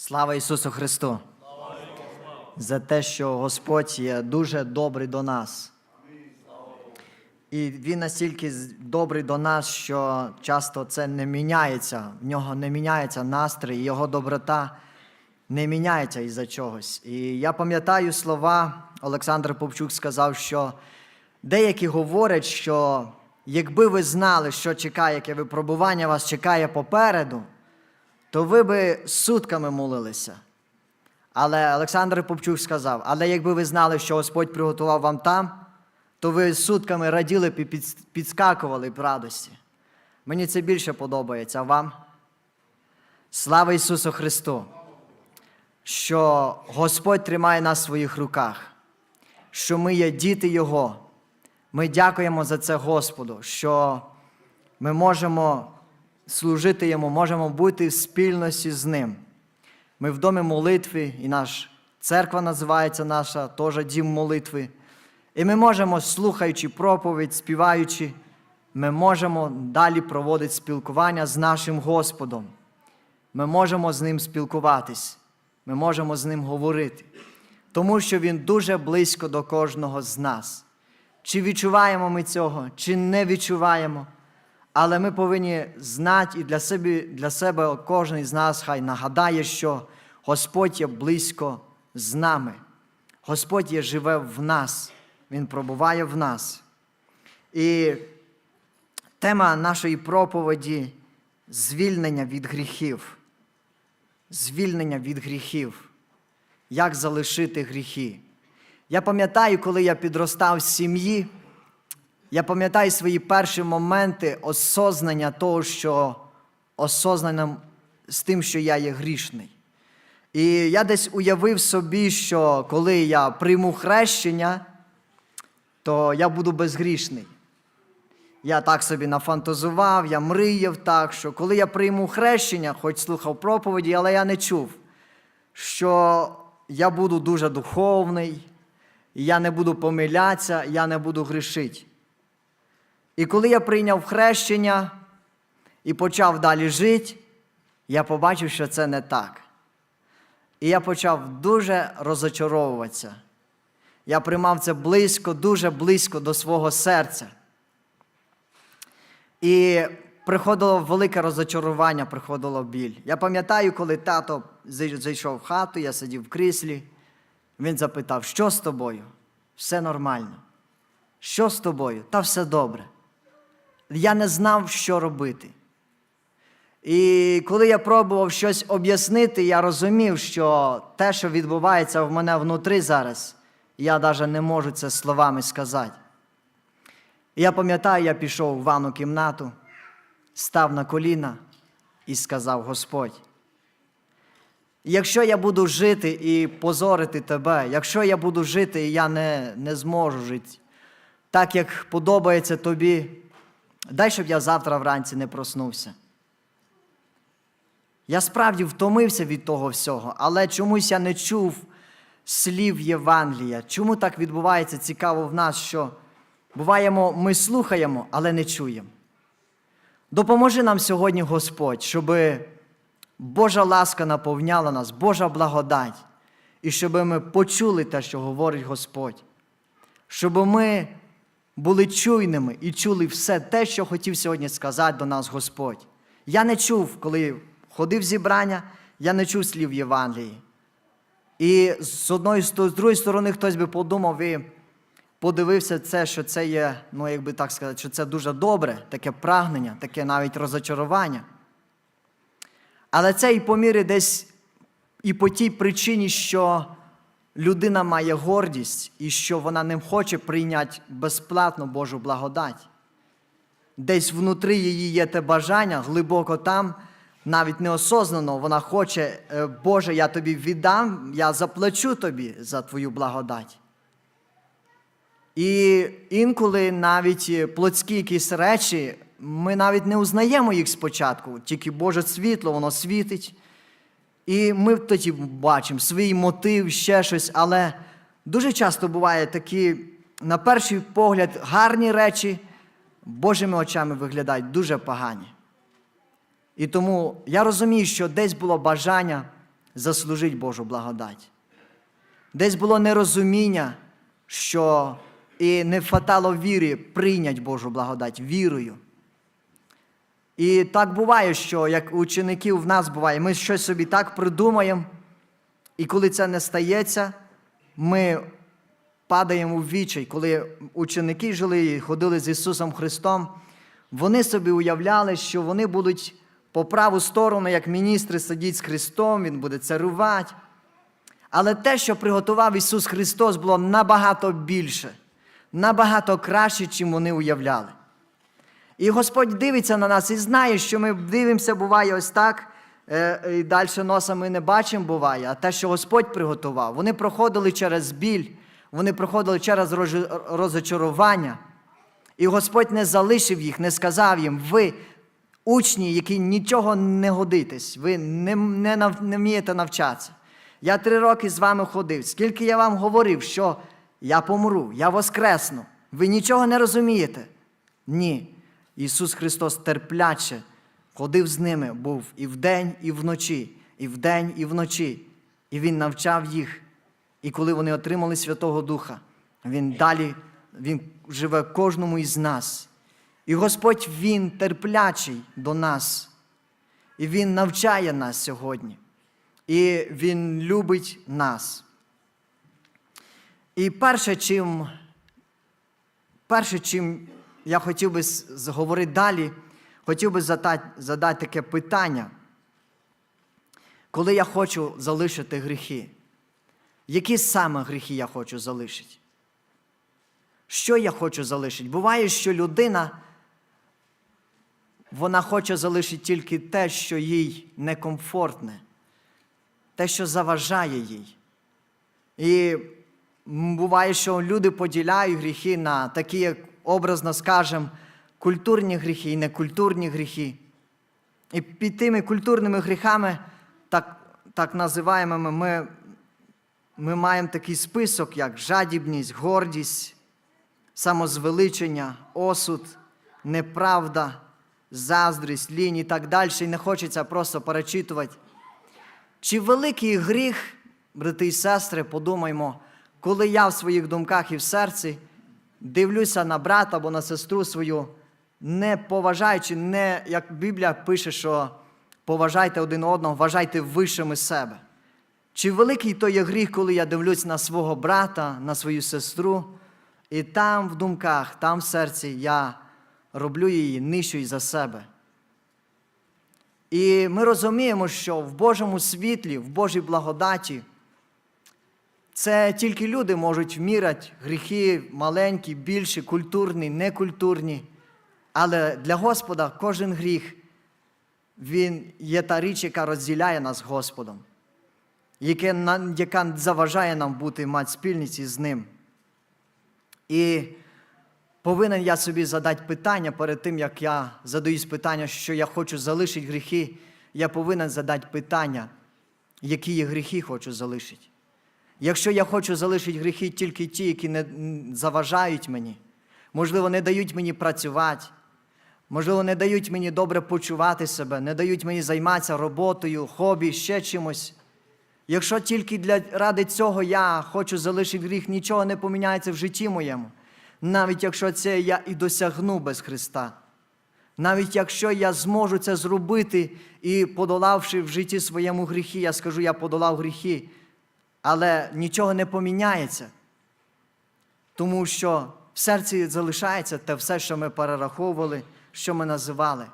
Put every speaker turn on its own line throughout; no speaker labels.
Слава Ісусу Христу! За те, що Господь є дуже добрий до нас. І Він настільки добрий до нас, що часто це не міняється. В нього не міняється настрій, його доброта не міняється із-за чогось. І я пам'ятаю слова, Олександр Попчук сказав, що деякі говорять, що якби ви знали, що чекає, яке випробування вас чекає попереду, то ви би сутками молилися. Але Олександр Попчук сказав: але якби ви знали, що Господь приготував вам там, то ви сутками раділи і підскакували б радості. Мені це більше подобається вам. Слава Ісусу Христу! Що Господь тримає нас в своїх руках, що ми є діти Його. Ми дякуємо за це Господу, що ми можемо служити Йому, можемо бути в спільності з Ним. Ми в домі молитви, і наш церква називається наша, теж дім молитви. І ми можемо, слухаючи проповідь, співаючи, ми можемо далі проводити спілкування з нашим Господом. Ми можемо з ним спілкуватись, ми можемо з ним говорити, тому що Він дуже близько до кожного з нас. Чи відчуваємо ми цього, чи не відчуваємо, але ми повинні знати і для себе, для себе кожен з нас хай нагадає, що Господь є близько з нами. Господь є живе в нас, Він пробуває в нас. І тема нашої проповіді звільнення від гріхів. Звільнення від гріхів. Як залишити гріхи? Я пам'ятаю, коли я підростав в сім'ї, я пам'ятаю свої перші моменти осознання того, що осознанням з тим, що я є грішний. І я десь уявив собі, що коли я прийму хрещення, то я буду безгрішний. Я так собі нафантазував, я мріяв так, що коли я прийму хрещення, хоч слухав проповіді, але я не чув, що я буду дуже духовний, я не буду помилятися, я не буду грішити. І коли я прийняв хрещення і почав далі жити, я побачив, що це не так. І я почав дуже розочаровуватися. Я приймав це близько, дуже близько до свого серця. І приходило велике розочарування, приходило біль. Я пам'ятаю, коли тато зайшов в хату, я сидів в кріслі, він запитав, що з тобою? Все нормально. Що з тобою? Та все добре. Я не знав, що робити. І коли я пробував щось об'яснити, я розумів, що те, що відбувається в мене внутрі зараз, я навіть не можу це словами сказати. Я пам'ятаю, я пішов в ванну кімнату, став на коліна і сказав: Господь, якщо я буду жити і позорити тебе, якщо я буду жити і я не, не зможу жити так, як подобається тобі, дай, щоб я завтра вранці не проснувся. Я справді втомився від того всього, але чомусь я не чув слів Євангелія. Чому так відбувається цікаво в нас, що буваємо, ми слухаємо, але не чуємо. Допоможи нам сьогодні, Господь, щоб Божа ласка наповняла нас, Божа благодать, і щоб ми почули те, що говорить Господь, щоб ми були чуйними і чули все те, що хотів сьогодні сказати до нас Господь. Я не чув, коли ходив зібрання, я не чув слів Євангелії. І з одної з другої сторони, хтось би подумав і подивився це, що це є, ну як би так сказати, що це дуже добре, таке прагнення, таке навіть розочарування. Але це і по мірі десь і по тій причині, що людина має гордість і що вона не хоче прийняти безплатно Божу благодать. Десь внутрі її є те бажання, глибоко там, навіть неосознано, вона хоче, «Е, Боже, я тобі віддам, я заплачу тобі за твою благодать. І інколи навіть е, плотські якісь речі, ми навіть не узнаємо їх спочатку, тільки Боже світло, воно світить. І ми тоді бачимо свій мотив, ще щось, але дуже часто буває такі, на перший погляд, гарні речі Божими очами виглядають дуже погані. І тому я розумію, що десь було бажання заслужити Божу благодать. Десь було нерозуміння, що і не хватало віри прийняти Божу благодать вірою. І так буває, що як у учеників в нас буває, ми щось собі так придумаємо, і коли це не стається, ми падаємо в вічай. Коли ученики жили і ходили з Ісусом Христом, вони собі уявляли, що вони будуть по праву сторону, як міністри, сидіти з Христом, Він буде царювати. Але те, що приготував Ісус Христос, було набагато більше, набагато краще, чим вони уявляли. І Господь дивиться на нас і знає, що ми дивимося, буває ось так, е, і далі носа ми не бачимо, буває, а те, що Господь приготував, вони проходили через біль, вони проходили через розочарування. І Господь не залишив їх, не сказав їм, ви учні, які нічого не годитесь, ви не, не, нав- не вмієте навчатися. Я три роки з вами ходив. Скільки я вам говорив, що я помру, я воскресну. Ви нічого не розумієте? Ні. Ісус Христос терпляче ходив з ними, був і вдень, і вночі, і вдень, і вночі. І Він навчав їх. І коли вони отримали Святого Духа, Він далі Він живе кожному із нас. І Господь Він терплячий до нас. І Він навчає нас сьогодні. І Він любить нас. І перше, чим, перше, чим я хотів би зговорити далі, хотів би задати, задати таке питання. Коли я хочу залишити гріхи, які саме гріхи я хочу залишити? Що я хочу залишити? Буває, що людина вона хоче залишити тільки те, що їй некомфортне, те, що заважає їй. І буває, що люди поділяють гріхи на такі, як образно скажемо, культурні гріхи і некультурні гріхи. І під тими культурними гріхами, так, так називаємими, ми, ми маємо такий список, як жадібність, гордість, самозвеличення, осуд, неправда, заздрість, лінь і так далі. І не хочеться просто перечитувати. Чи великий гріх, брати і сестри, подумаймо, коли я в своїх думках і в серці дивлюся на брата або на сестру свою, не поважаючи, не, як Біблія пише, що поважайте один одного, вважайте вищими себе. Чи великий то є гріх, коли я дивлюсь на свого брата, на свою сестру, і там в думках, там в серці я роблю її нижчою за себе. І ми розуміємо, що в Божому світлі, в Божій благодаті, це тільки люди можуть вміряти гріхи маленькі, більші, культурні, некультурні. Але для Господа кожен гріх, він є та річ, яка розділяє нас з Господом, яке яка заважає нам бути мати спільність із Ним. І повинен я собі задати питання перед тим, як я задаюсь питання, що я хочу залишити гріхи, я повинен задати питання, які я гріхи хочу залишити. Якщо я хочу залишити гріхи тільки ті, які не заважають мені, можливо, не дають мені працювати, можливо, не дають мені добре почувати себе, не дають мені займатися роботою, хобі, ще чимось. Якщо тільки для, ради цього я хочу залишити гріх, нічого не поміняється в житті моєму. Навіть якщо це я і досягну без Христа. Навіть якщо я зможу це зробити і подолавши в житті своєму гріхи, я скажу, я подолав гріхи, але нічого не поміняється. Тому що в серці залишається те все, що ми перераховували, що ми називали.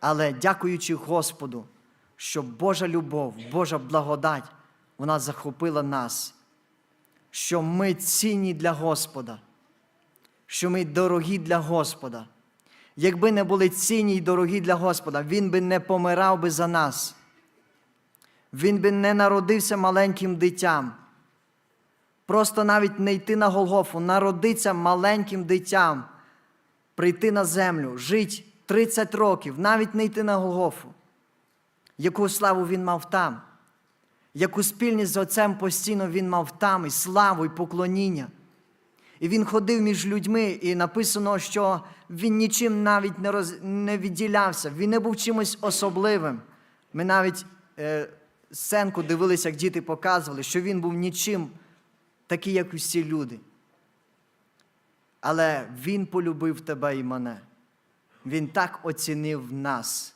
Але дякуючи Господу, що Божа любов, Божа благодать, вона захопила нас, що ми цінні для Господа, що ми дорогі для Господа. Якби не були цінні й дорогі для Господа, Він би не помирав би за нас. Він би не народився маленьким дитям. Просто навіть не йти на Голгофу, народитися маленьким дитям, прийти на землю, жити 30 років, навіть не йти на Голгофу. Яку славу він мав там, яку спільність з Отцем постійно він мав там, і славу, і поклоніння. І він ходив між людьми, і написано, що він нічим навіть не, роз... не відділявся, він не був чимось особливим. Ми навіть е, сценку дивилися, як діти показували, що він був нічим, такий, як усі люди. Але Він полюбив тебе і мене. Він так оцінив нас.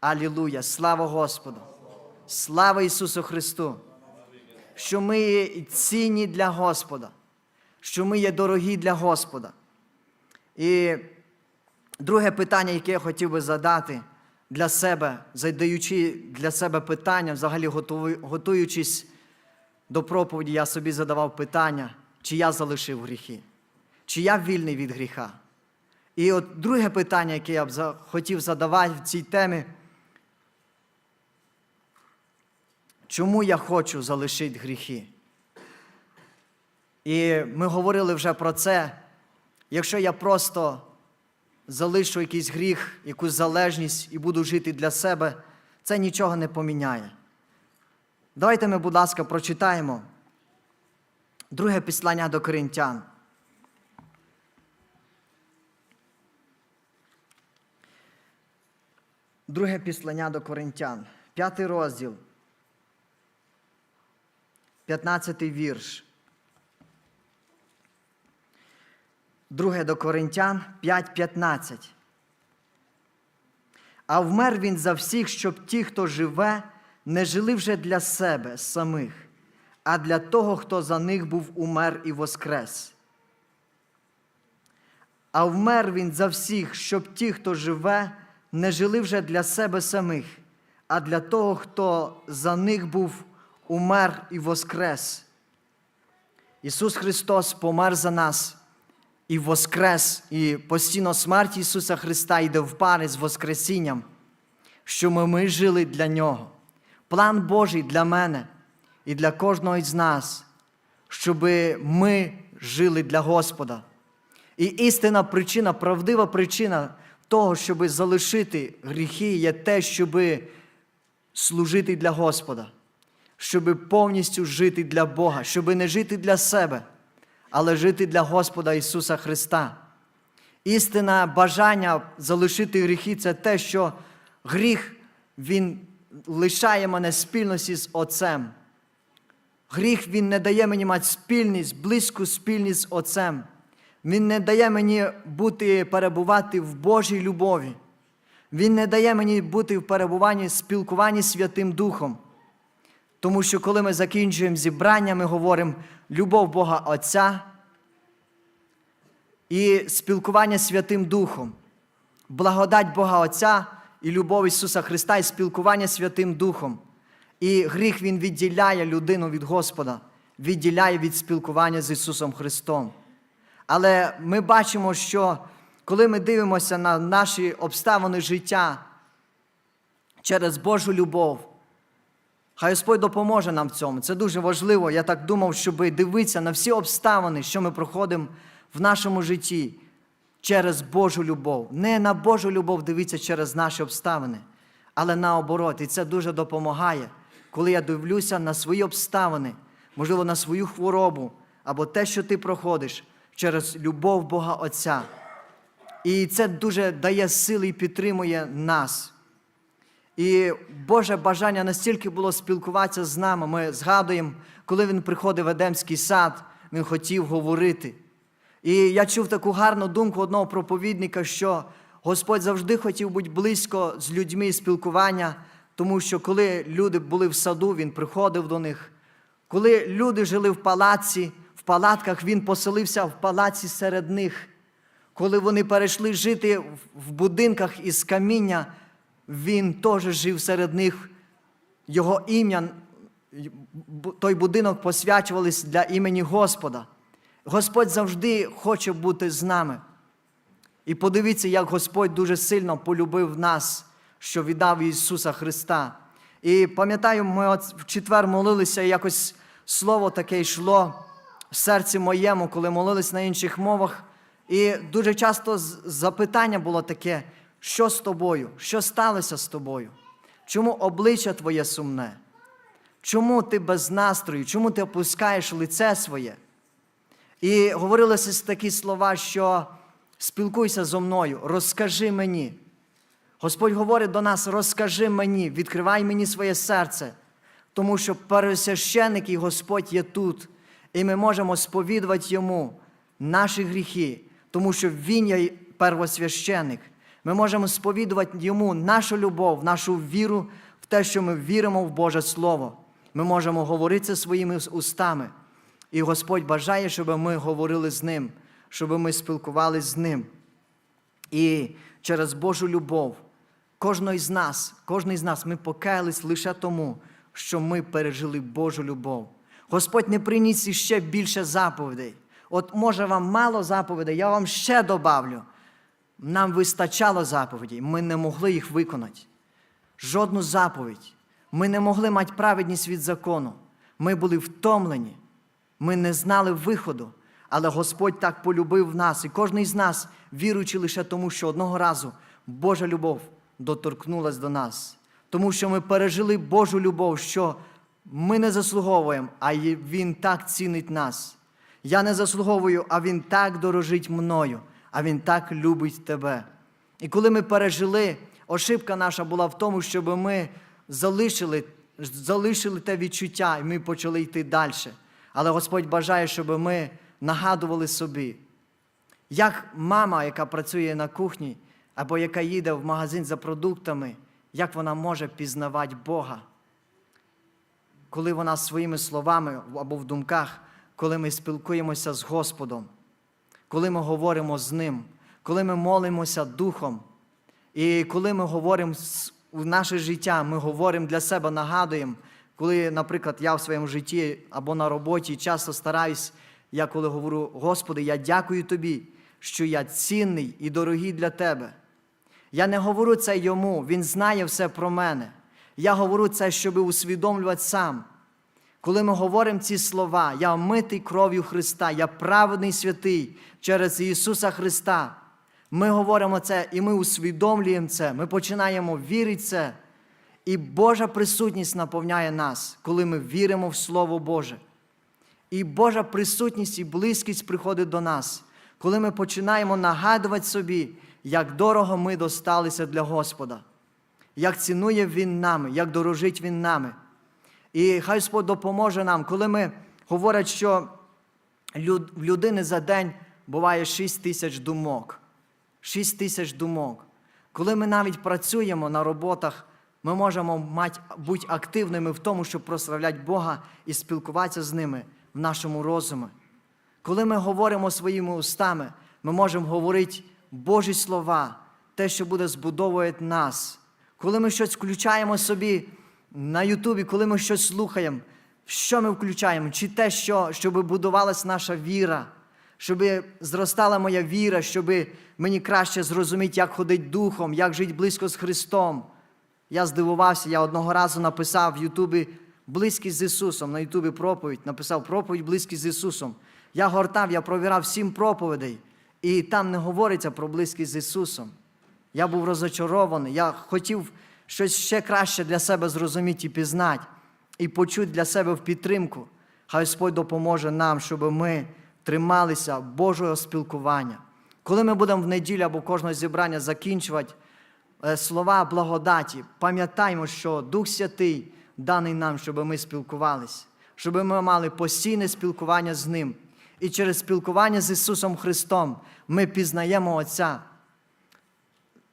Алілуя! Слава Господу! Слава Ісусу Христу! Що ми є цінні для Господа, що ми є дорогі для Господа. І друге питання, яке я хотів би задати для себе, задаючи для себе питання, взагалі готуючись до проповіді, я собі задавав питання, чи я залишив гріхи, чи я вільний від гріха. І от друге питання, яке я б хотів задавати в цій темі, чому я хочу залишити гріхи? І ми говорили вже про це. Якщо я просто залишу якийсь гріх, якусь залежність і буду жити для себе, це нічого не поміняє. Давайте ми, будь ласка, прочитаємо друге післання до коринтян. Друге післання до коринтян, п'ятий розділ, 15 вірш. Друге до Коринтян 5.15. А вмер він за всіх, щоб ті, хто живе, не жили вже для себе самих, а для того, хто за них був умер і воскрес. А вмер він за всіх, щоб ті, хто живе, не жили вже для себе самих, а для того, хто за них був умер і воскрес. Ісус Христос помер за нас і воскрес, і постійно смерть Ісуса Христа йде в пари з Воскресінням, що ми, ми жили для Нього. План Божий для мене і для кожного із нас, щоб ми жили для Господа. І істинна причина, правдива причина того, щоб залишити гріхи, є те, щоб служити для Господа, щоб повністю жити для Бога, щоб не жити для себе, але жити для Господа Ісуса Христа. Істинне бажання залишити гріхи це те, що гріх Він лишає мене спільності з Отцем. Гріх Він не дає мені мати спільність, близьку спільність з Отцем. Він не дає мені бути, перебувати в Божій любові. Він не дає мені бути в перебуванні, спілкуванні Святим Духом. Тому що коли ми закінчуємо зібрання, ми говоримо любов Бога Отця і спілкування Святим Духом, благодать Бога Отця і любов Ісуса Христа, і спілкування Святим Духом. І гріх Він відділяє людину від Господа, відділяє від спілкування з Ісусом Христом. Але ми бачимо, що коли ми дивимося на наші обставини життя через Божу любов, Хай Господь допоможе нам в цьому. Це дуже важливо. Я так думав, щоб дивитися на всі обставини, що ми проходимо в нашому житті через Божу любов. Не на Божу любов дивитися через наші обставини, але наоборот. І це дуже допомагає, коли я дивлюся на свої обставини, можливо, на свою хворобу або те, що ти проходиш через любов Бога Отця. І це дуже дає сили і підтримує нас. І Боже бажання настільки було спілкуватися з нами. Ми згадуємо, коли він приходив в Едемський сад, він хотів говорити. І я чув таку гарну думку одного проповідника, що Господь завжди хотів бути близько з людьми спілкування, тому що коли люди були в саду, він приходив до них. Коли люди жили в палаці, в палатках, він поселився в палаці серед них. Коли вони перейшли жити в- будинках із каміння, він теж жив серед них. Його ім'я, той будинок посвячувались для імені Господа. Господь завжди хоче бути з нами. І подивіться, як Господь дуже сильно полюбив нас, що віддав Ісуса Христа. І пам'ятаю, ми от в четвер молилися, і якось слово таке йшло в серці моєму, коли молились на інших мовах. І дуже часто запитання було таке: що з тобою? Що сталося з тобою? Чому обличчя твоє сумне? Чому ти без настрою? Чому ти опускаєш лице своє? І говорилося такі слова, що спілкуйся зо мною, розкажи мені. Господь говорить до нас: розкажи мені, відкривай мені своє серце, тому що пересвященик і Господь є тут, і ми можемо сповідувати Йому наші гріхи, тому що Він є первосвященик. Ми можемо сповідувати Йому нашу любов, нашу віру в те, що ми віримо в Боже Слово. Ми можемо говорити це своїми устами. І Господь бажає, щоб ми говорили з Ним, щоб ми спілкувалися з Ним. І через Божу любов кожного з нас, кожен з нас, ми покаялись лише тому, що ми пережили Божу любов. Господь не приніс іще більше заповідей. От може вам мало заповідей, я вам ще добавлю. Нам вистачало заповідей, ми не могли їх виконати. Жодну заповідь. Ми не могли мати праведність від закону. Ми були втомлені, ми не знали виходу. Але Господь так полюбив нас, і кожен з нас, віруючи лише тому, що одного разу Божа любов доторкнулась до нас. Тому що ми пережили Божу любов, що ми не заслуговуємо, а Він так цінить нас. Я не заслуговую, а Він так дорожить мною, а Він так любить тебе. І коли ми пережили, ошибка наша була в тому, щоб ми залишили, залишили те відчуття, і ми почали йти далі. Але Господь бажає, щоб ми нагадували собі, як мама, яка працює на кухні, або яка їде в магазин за продуктами, як вона може пізнавати Бога, коли вона своїми словами або в думках, коли ми спілкуємося з Господом, коли ми говоримо з Ним, коли ми молимося Духом, і коли ми говоримо в наше життя, ми говоримо для себе, нагадуємо, коли, наприклад, я в своєму житті або на роботі часто стараюсь, я коли говорю, Господи, я дякую Тобі, що я цінний і дорогий для Тебе. Я не говорю це йому, він знає все про мене. Я говорю це, щоб усвідомлювати сам. Коли ми говоримо ці слова, я омитий кров'ю Христа, я праведний святий через Ісуса Христа. Ми говоримо це і ми усвідомлюємо це, ми починаємо вірити це. І Божа присутність наповняє нас, коли ми віримо в Слово Боже. І Божа присутність і близькість приходить до нас, коли ми починаємо нагадувати собі, як дорого ми досталися для Господа, як цінує Він нами, як дорожить Він нами. І хай Господь допоможе нам, коли ми говорять, що в людини за день буває 6 тисяч думок. 6 тисяч думок. Коли ми навіть працюємо на роботах, ми можемо мати, бути активними в тому, щоб прославляти Бога і спілкуватися з ними в нашому розумі. Коли ми говоримо своїми устами, ми можемо говорити Божі слова, те, що буде збудовувати нас. Коли ми щось включаємо собі на Ютубі, коли ми щось слухаємо, що ми включаємо? Чи те, що, щоб будувалась наша віра, щоб зростала моя віра, щоб мені краще зрозуміти, як ходить духом, як жити близько з Христом. Я здивувався, я одного разу написав в Ютубі близькість з Ісусом. На Ютубі проповідь, написав проповідь близькість з Ісусом. Я гортав, я провірав сім проповідей, і там не говориться про близькість з Ісусом. Я був розочарований, я хотів щось ще краще для себе зрозуміти і пізнати, і почути для себе в підтримку. Хай Господь допоможе нам, щоб ми трималися Божого спілкування. Коли ми будемо в неділю або кожного зібрання закінчувати е, слова благодаті, пам'ятаймо, що Дух Святий даний нам, щоб ми спілкувалися, щоб ми мали постійне спілкування з Ним. І через спілкування з Ісусом Христом ми пізнаємо Отця.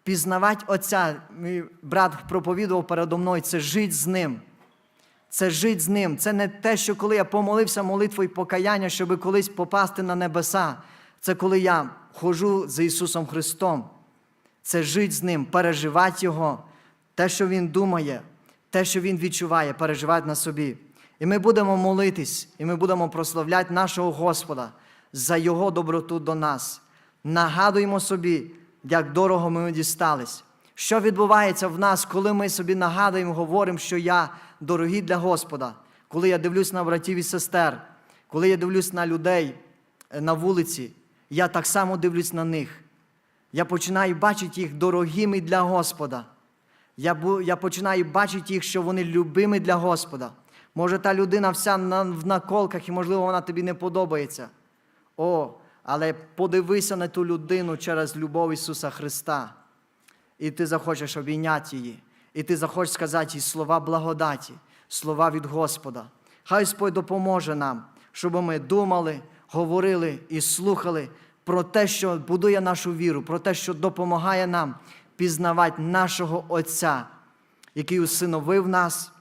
Пізнавати Отця, мій брат проповідував передо мною, це жити з Ним. Це жити з ним. Це не те, що коли я помолився молитвою покаяння, щоб колись попасти на небеса. Це коли я ходжу з Ісусом Христом. Це жити з Ним, переживати Його, те, що Він думає, те, що Він відчуває, переживати на собі. І ми будемо молитись, і ми будемо прославляти нашого Господа за Його доброту до нас. Нагадуємо собі, як дорого ми дістались. Що відбувається в нас, коли ми собі нагадуємо, говоримо, що я дорогий для Господа, коли я дивлюсь на братів і сестер, коли я дивлюсь на людей е, на вулиці, я так само дивлюсь на них. Я починаю бачити їх дорогими для Господа. Я, я починаю бачити їх, що вони любимі для Господа. Може, та людина вся на, в наколках, і, можливо, вона тобі не подобається. О, але подивися на ту людину через любов Ісуса Христа. і ти захочеш обійняти її, і ти захочеш сказати їй слова благодаті, слова від Господа. Хай Господь допоможе нам, щоб ми думали, говорили і слухали про те, що будує нашу віру, про те, що допомагає нам пізнавати нашого Отця, який усиновив нас,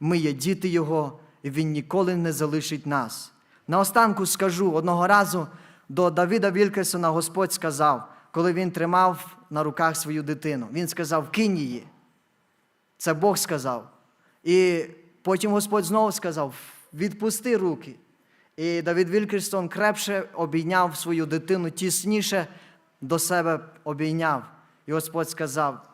ми є діти Його, і Він ніколи не залишить нас. Наостанку скажу, одного разу до Давіда Вількерсона Господь сказав, коли він тримав на руках свою дитину. Він сказав: кинь її. Це Бог сказав. І потім Господь знову сказав: відпусти руки. І Давід Вількерсон крепше обійняв свою дитину, тісніше до себе обійняв. І Господь сказав: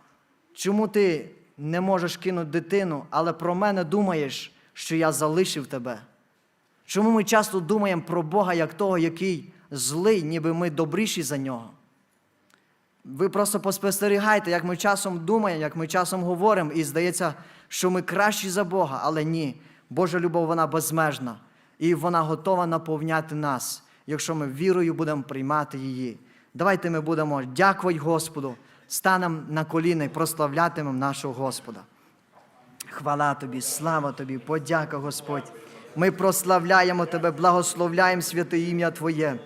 чому ти не можеш кинути дитину, але про мене думаєш, що я залишив тебе? Чому ми часто думаємо про Бога як того, який злий, ніби ми добріші за нього? Ви просто поспостерігайте, як ми часом думаємо, як ми часом говоримо, і здається, що ми кращі за Бога, але ні. Божа любов вона безмежна, і вона готова наповняти нас, якщо ми вірою будемо приймати її. Давайте ми будемо дякувати Господу, станемо на коліна і прославлятимемо нашого Господа. Хвала тобі, слава тобі, подяка, Господь. Ми прославляємо Тебе, благословляємо святе ім'я Твоє.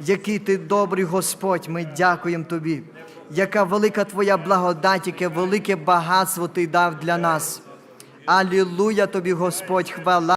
Який ти добрий Господь, ми дякуємо Тобі. Яка велика Твоя благодать, яке велике багатство Ти дав для нас. Алілуя Тобі, Господь, хвала.